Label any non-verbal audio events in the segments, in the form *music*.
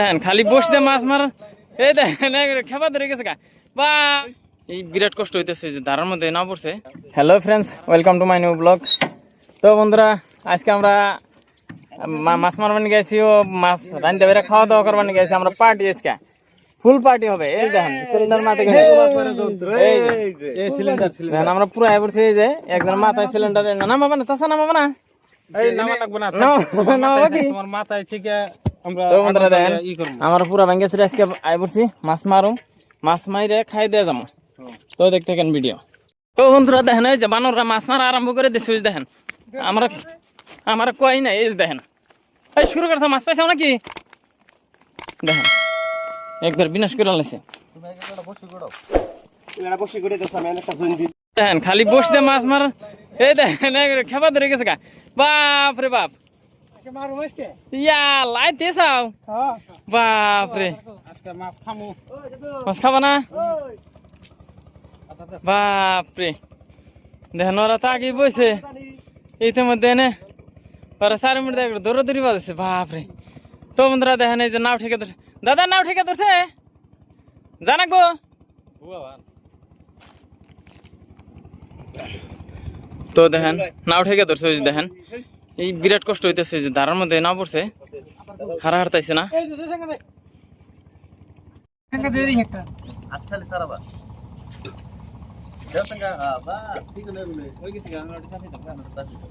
দেখেন খালি বসতে মাছ মার এই দেখেন খেপা ধরে গেছে গা। বা। এই বিরাট কষ্ট হইতেছে যে ধারার মধ্যে না পড়ছে। Hello friends welcome to my new blog তো বন্ধুরা আজকে আমরা মাছ মারবার নিয়ে গেছি ও মাছ রান্ধতে বেড়ে খাওয়া দাওয়া করবার নিয়ে গেছি। আমরা পার্টি আজকে। ফুল পার্টি হবে। এই দেখেন সিলিন্ডার মাথায় দেখেন আমরা পুরো আয় পড়ছি এই যে একজন মাথায় সিলিন্ডার নামাবা না চাষা নামাবা না। এই নামা লাগবে না নামা- নামাবা কি? তোমার মাথায় থেকে আমরা দেখেন আমার পুরা ভেঙ্গে চুরে আজকে আই পড়ছি মাছ মারুম মাছ মাইরে খাই দিয়ে যাব তো দেখতে কেন ভিডিও তো বন্ধুরা দেখেন এই যে বানররা মাছ মারা আরম্ভ করে দিচ্ছে দেখেন। আমরা আমার কই নাই এই দেখেন। এই শুরু করতে মাছ পাইছে নাকি? দেখেন একবার বিনাশ করে লাগছে দেখেন খালি বসতে মাছ মার এই দেখেন খেপা ধরে গেছে গা। বাপ রে বাপ। ইয়া লাইতে চাও বাপ রে আজকে মাছ খাবা না? বাপরে। দেখেন ওরা তো আগে বইছে। ইতিমধ্যে এনে ওরা চার মিনিট দেখ দৌড়ে দৌড়ি বাজছে বাপরে। তো বন্ধুরা দেখেন এই যে নাও ঠিকা ধরছে। দাদা নাও ঠিকা ধরছে? জানা গো? তো দেখেন নাও ঠিকা ধরছে দেখেন। এই বিরাট কষ্ট হইতেছে যে ধারার মধ্যে নাও পড়ছে। হারা হারতাইছে না।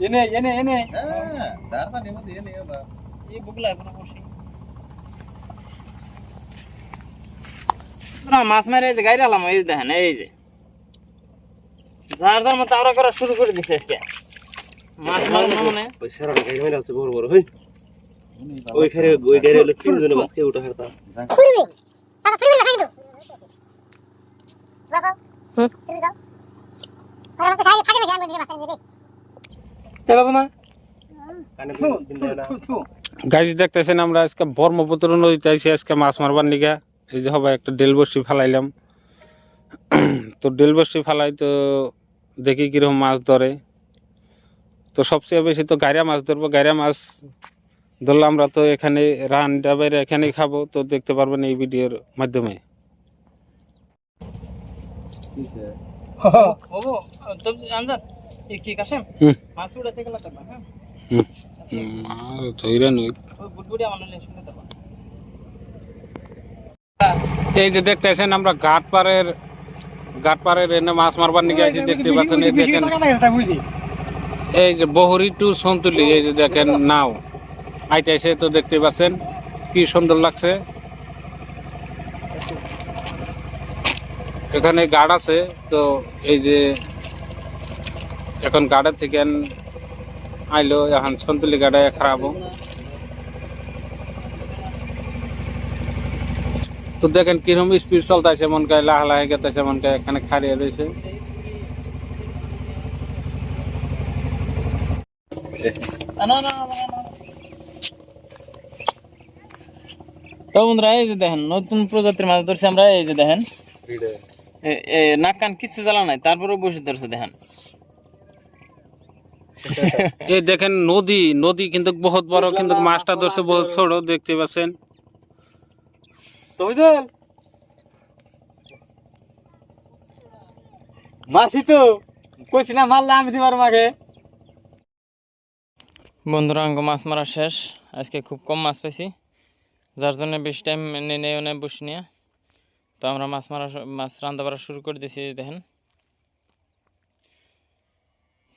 এনে এনে এনে। মাছ মেরে এই যে গাইরে আলাম এই যে দেখেন এই যে। যার যার মতো আমরা করা শুরু করে দিছে আজকে। মাছ না মানে? ওই মেরে আছে বড় বড় হই? ওই হলো উঠা হারতা। হুম তুমি দাও আর আমাকে খাই আমি দেখতেছেন আমরা আজকে ব্রহ্মপুত্র নদীতে আইসি আজকে মাছ মারবার নিগা। এই যে হবে একটা ডেল বসি ফালাইলাম। তো ডেল বসি ফালাই তো দেখি কীরকম মাছ ধরে। তো সবচেয়ে বেশি তো গাড়িয়া মাছ ধরবো। গাড়িয়া মাছ ধরলে আমরা তো এখানে রান ডাবের এখানেই খাব, তো দেখতে পারবেন এই ভিডিওর মাধ্যমে। এই যে দেখতেছেন আমরা ঘাট পাড়ের ঘাট পাড়ের মাছ মারবার আছি দেখতে পাচ্ছেন দেখেন। এই যে বহরি টু সন্তুলি, এই যে দেখেন নাও। আইতেছে তো দেখতে পাচ্ছেন, কি সুন্দর লাগছে। এখানে গার্ড আছে, তো এই যে এখন গার্ডের থেকে আইলো, এখন সন্তুলি গাড়ে খারাপ। তো দেখেন কীরকম স্পিড চলতেছে, মন গায়ে লাহ লাহে গেতেছে মন এখানে খারিয়ে রয়েছে। না না। তো বন্ধুরা এই যে দেখেন নতুন প্রজাতির মাছ ধরছি আমরা এই যে দেখেন। নাক কান কিছু জ্বালা নাই তারপরেও বসে ধরছে দেখেন। *laughs* এই দেখেন নদী নদী কিন্তু বহুত বড় কিন্তু মাছটা ধরছে বহুত ছোট দেখতে পাচ্ছেন। মাছি তো কইছি না মারলে আমি তোমার মাকে। বন্ধুরা মাছ মারা শেষ। আজকে খুব কম মাছ পাইছি। যার জন্য বেশি টাইম নেই নেই বসি নিয়ে। তো আমরা মাছ মারা মাছ রান্না বাড়া শুরু করে দিয়েছি দেখেন।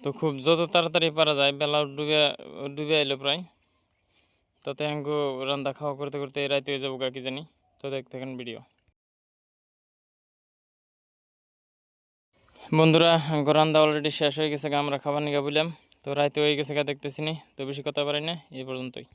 তো খুব যত তাড়াতাড়ি পারা যায়, বেলা ডুবে ডুবে আইলো প্রায়। তাতে আঙ্গু রান্না খাওয়া করতে করতে রাইতে হয়ে যাব কি জানি। তো দেখতে থাকেন ভিডিও বন্ধুরা রান্না অলরেডি শেষ হয়ে গেছে আমরা খাবার নিয়ে বললাম তো রাইতে হয়ে গেছে গা দেখতেছি নি। তো বেশি কথা পারি না এই পর্যন্তই।